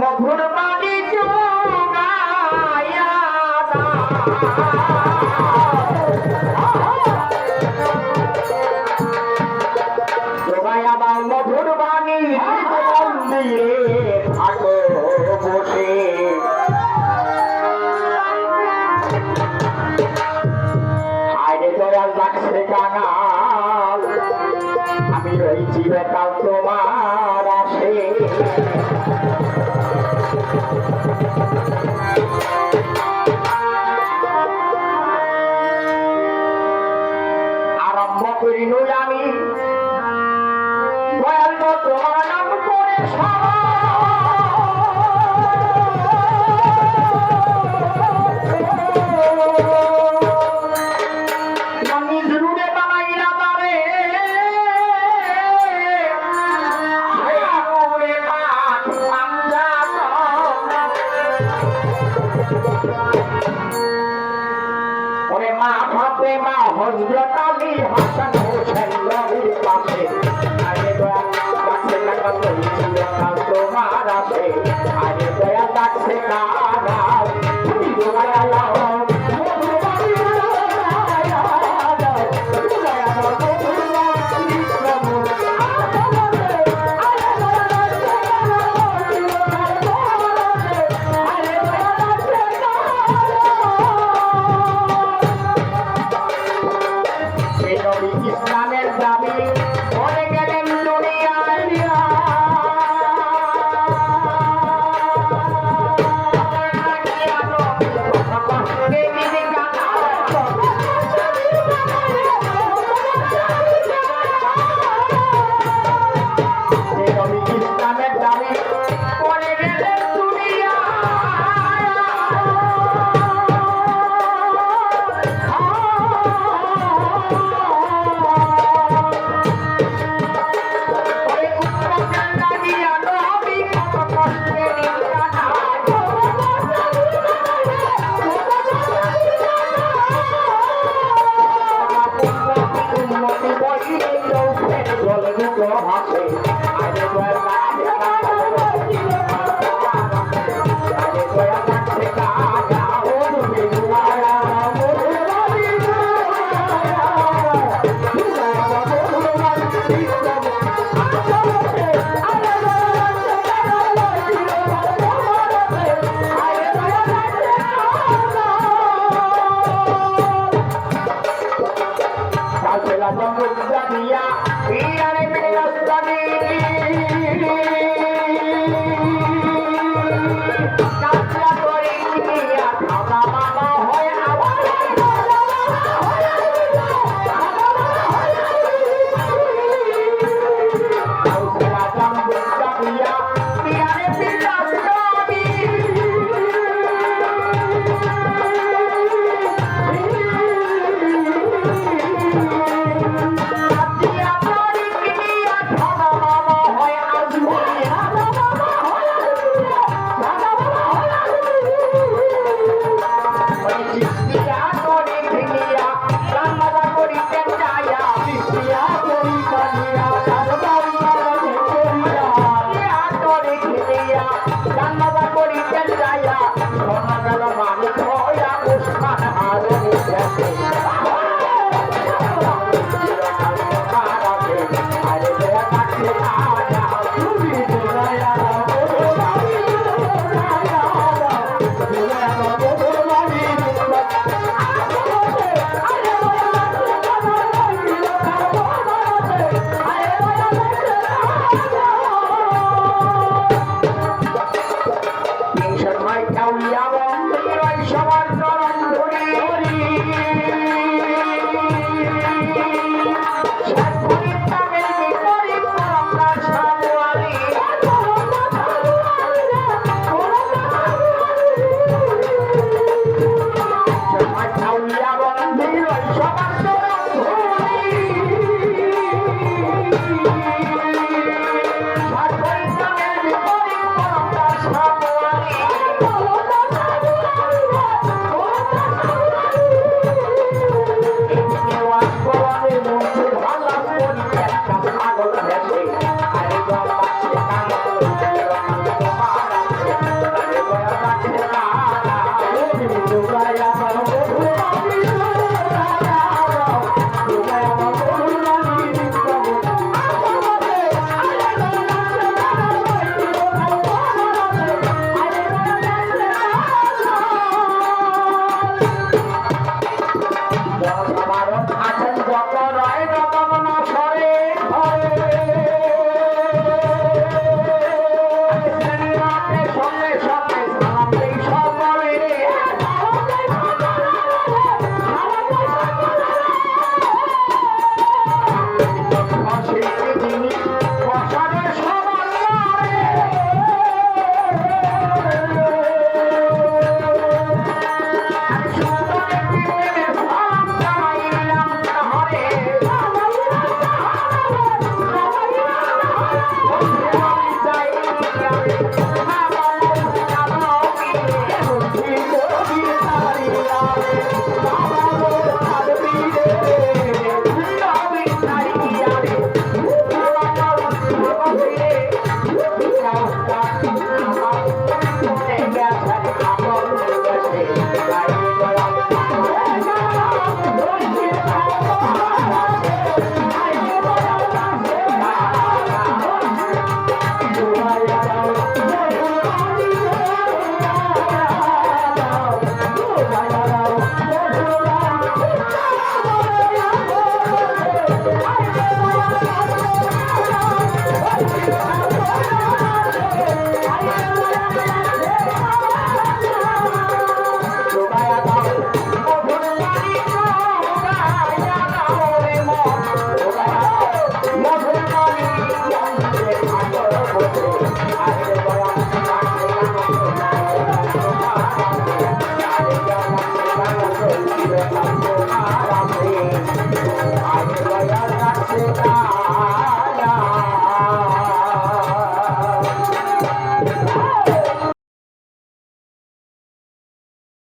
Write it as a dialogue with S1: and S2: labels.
S1: মধুর বাড়ি গায়া লাগছে কাঙাল আমি রই চিরকাল তোমার আসে। আরম্ভ করিল আমি। মা ভাবে মা হজরত আলী হাসান হোসেন নবীর পাশে আরে দয়া কাছে না কত তোমার আছে আরে দয়া কাছে না Come on, come on. Thank you. সবার Thank you.